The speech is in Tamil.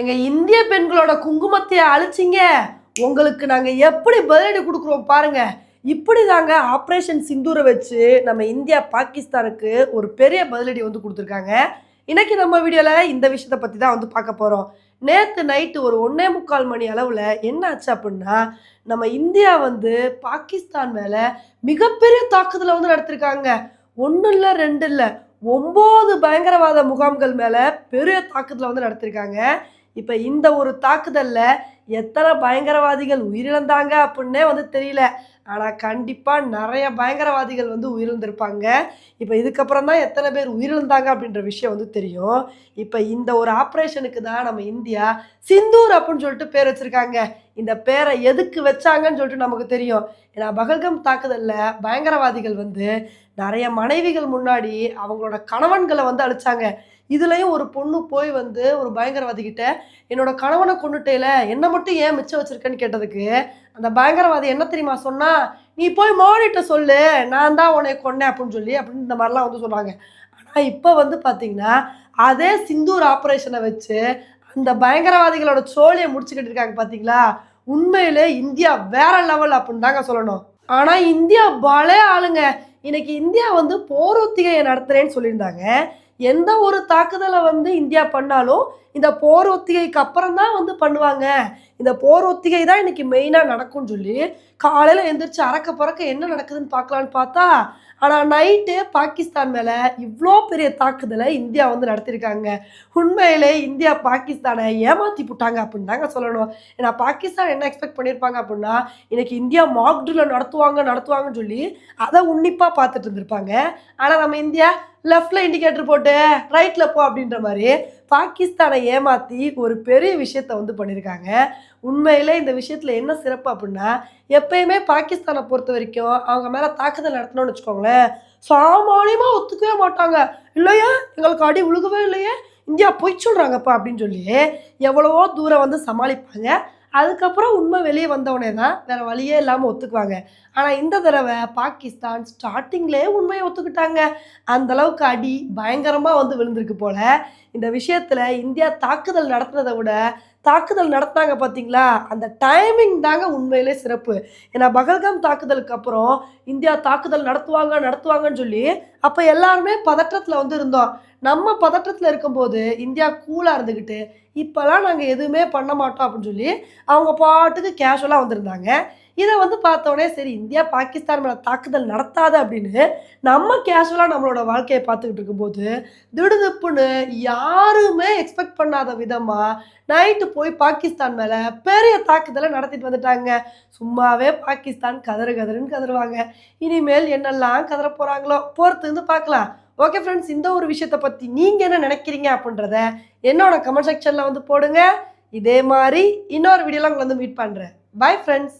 எங்கள் இந்திய பெண்களோட குங்குமத்தை அழிச்சிங்க. உங்களுக்கு நாங்கள் எப்படி பதிலடி கொடுக்குறோம் பாருங்க. இப்படி தாங்க ஆப்ரேஷன் சிந்தூரை வச்சு நம்ம இந்தியா பாகிஸ்தானுக்கு ஒரு பெரிய பதிலடி வந்து கொடுத்துருக்காங்க. இன்றைக்கி நம்ம வீடியோவில் இந்த விஷயத்தை பற்றி தான் வந்து பார்க்க போகிறோம் நேற்று நைட்டு ஒரு ஒன்றே முக்கால் மணி அளவில் என்ன ஆச்சு அப்படின்னா நம்ம இந்தியா வந்து பாகிஸ்தான் மேலே மிகப்பெரிய தாக்குதலை வந்து நடத்திருக்காங்க. ஒன்றும் இல்லை ரெண்டு இல்லை ஒம்பது பயங்கரவாத முகாம்கள் மேலே பெரிய தாக்குதலை வந்து நடத்திருக்காங்க. இப்போ இந்த ஒரு தாக்குதலில் எத்தனை பயங்கரவாதிகள் உயிரிழந்தாங்க அப்படின்னே வந்து தெரியல. ஆனால் கண்டிப்பாக நிறைய பயங்கரவாதிகள் வந்து உயிரிழந்திருப்பாங்க. இப்போ இதுக்கப்புறம் தான் எத்தனை பேர் உயிரிழந்தாங்க அப்படின்ற விஷயம் வந்து தெரியும். இப்போ இந்த ஒரு ஆப்ரேஷனுக்கு தான் நம்ம இந்தியா சிந்தூர் அப்படின்னு சொல்லிட்டு பேர் வச்சுருக்காங்க. இந்த பேரை எதுக்கு வச்சாங்கன்னு சொல்லிட்டு நமக்கு தெரியும். ஏன்னா பகல்கம் தாக்குதலில் பயங்கரவாதிகள் வந்து நிறைய மனைவிகள் முன்னாடி அவங்களோட கணவன்களை வந்து அழிச்சாங்க. இதுலேயும் ஒரு பொண்ணு போய் வந்து ஒரு பயங்கரவாதிகிட்ட என்னோடய என்னோட கணவனை கொண்டுட்டேல என்ன மட்டும் ஏன் மிச்சம் வச்சிருக்கேன்னு கேட்டதுக்கு அந்த பயங்கரவாதி என்ன தெரியுமா சொன்னா நீ போய் மோடிட்ட சொல்லு நான் தான் உன்னை கொன்னேன் அப்படின்னு சொல்லி அப்படின்னு இந்த மாதிரிலாம் வந்து சொன்னாங்க. ஆனால் இப்போ வந்து பார்த்தீங்கன்னா அதே சிந்தூர் ஆப்ரேஷனை வச்சு அந்த பயங்கரவாதிகளோட சோழியை முடிச்சுக்கிட்டு இருக்காங்க பார்த்தீங்களா உண்மையிலே இந்தியா வேற லெவல் அப்படின்னு தாங்க சொல்லணும். ஆனால் இந்தியா பலே ஆளுங்க. இன்னைக்கு இந்தியா வந்து போர் ஒத்திகையை சொல்லியிருந்தாங்க. எந்த ஒரு தாக்குதலை வந்து இந்தியா பண்ணாலும் இந்த போர் ஒத்திகைக்கு அப்புறம் தான் வந்து பண்ணுவாங்க. இந்த போர் ஒத்திகை தான் இன்னைக்கு மெயினாக நடக்கும்னு சொல்லி காலையில் எந்திரிச்சு அறக்க பறக்க என்ன நடக்குதுன்னு பார்க்கலான்னு பார்த்தா ஆனால் நைட்டு பாகிஸ்தான் மேலே இவ்வளோ பெரிய தாக்குதலை இந்தியா வந்து நடத்தியிருக்காங்க. உண்மையிலே இந்தியா பாகிஸ்தானை ஏமாற்றி போட்டாங்க அப்படின்னு தாங்க சொல்லணும். ஏன்னா பாகிஸ்தான் என்ன எக்ஸ்பெக்ட் பண்ணியிருப்பாங்க அப்படின்னா இன்னைக்கு இந்தியா மாக்டில் நடத்துவாங்க நடத்துவாங்கன்னு சொல்லி அதை உன்னிப்பாக பார்த்துட்டு இருந்திருப்பாங்க. ஆனால் நம்ம இந்தியா லெஃப்டில் இண்டிகேட்டர் போட்டு ரைட்டில் போ அப்படின்ற மாதிரி பாகிஸ்தானை ஏமாற்றி ஒரு பெரிய விஷயத்தை வந்து பண்ணியிருக்காங்க உண்மையிலே இந்த விஷயத்தில் என்ன சிறப்பு அப்படின்னா எப்பயுமே பாகிஸ்தானை பொறுத்த வரைக்கும் அவங்க மேலே தாக்குதல் நடத்தணும்னு வச்சுக்கோங்களேன். சாமானியமாக ஒத்துக்கவே மாட்டாங்க. இல்லையா? எங்களுக்கு அடி உழுகவே இல்லையே? இந்தியா பொய் சொல்கிறாங்கப்பா அப்படின்னு சொல்லி எவ்வளவோ தூரம் வந்து சமாளிப்பாங்க. அதுக்கப்புறம் உண்மை வெளியே வந்தவொடனே தான் வேறு வழியே இல்லாமல் ஒத்துக்குவாங்க. ஆனால் இந்த தடவை பாகிஸ்தான் ஸ்டார்டிங்லேயே உண்மையை ஒத்துக்கிட்டாங்க. அந்த அளவுக்கு அடி பயங்கரமாக வந்து விழுந்திருக்கு போல. இந்த விஷயத்தில் இந்தியா தாக்குதல் நடத்துனதை விட தாக்குதல் நடத்தினாங்க பார்த்தீங்களா அந்த டைமிங் தாங்க உண்மையிலே சிறப்பு. ஏன்னா பகல்காம் தாக்குதலுக்கு அப்புறம் இந்தியா தாக்குதல் நடத்துவாங்க நடத்துவாங்கன்னு சொல்லி அப்போ எல்லாருமே பதற்றத்தில் வந்து இருந்தோம் நம்ம பதற்றத்தில் இருக்கும்போது இந்தியா கூலாக இருந்துக்கிட்டு இப்போல்லாம் நாங்கள் எதுவுமே பண்ண மாட்டோம் அப்படின்னு சொல்லி அவங்க பாட்டுக்கு கேஷுவலாக வந்திருந்தாங்க. இதை வந்து பார்த்தோன்னே சரி இந்தியா பாகிஸ்தான் மேலே தாக்குதல் நடத்தாது அப்படின்னு நம்ம கேஷுவலாக நம்மளோட வாழ்க்கையை பார்த்துக்கிட்டு இருக்கும்போது திடுதிப்புன்னு யாருமே எக்ஸ்பெக்ட் பண்ணாத விதமாக நைட்டு போய் பாகிஸ்தான் மேலே பெரிய தாக்குதலை நடத்திட்டு வந்துட்டாங்க. சும்மாவே பாகிஸ்தான் கதறு கதறுன்னு கதறுவாங்க. இனிமேல் என்னெல்லாம் கதற போகிறாங்களோ பொறுத்து இருந்து பார்க்கலாம். ஓகே ஃப்ரெண்ட்ஸ் இந்த ஒரு விஷயத்தை பற்றி நீங்கள் என்ன நினைக்கிறீங்க அப்படின்றத என்னோட கமெண்ட் செக்ஷனில் வந்து போடுங்க. இதே மாதிரி இன்னொரு வீடியோலாம் உங்களை வந்து மீட் பண்ணுறேன் பை ஃப்ரெண்ட்ஸ்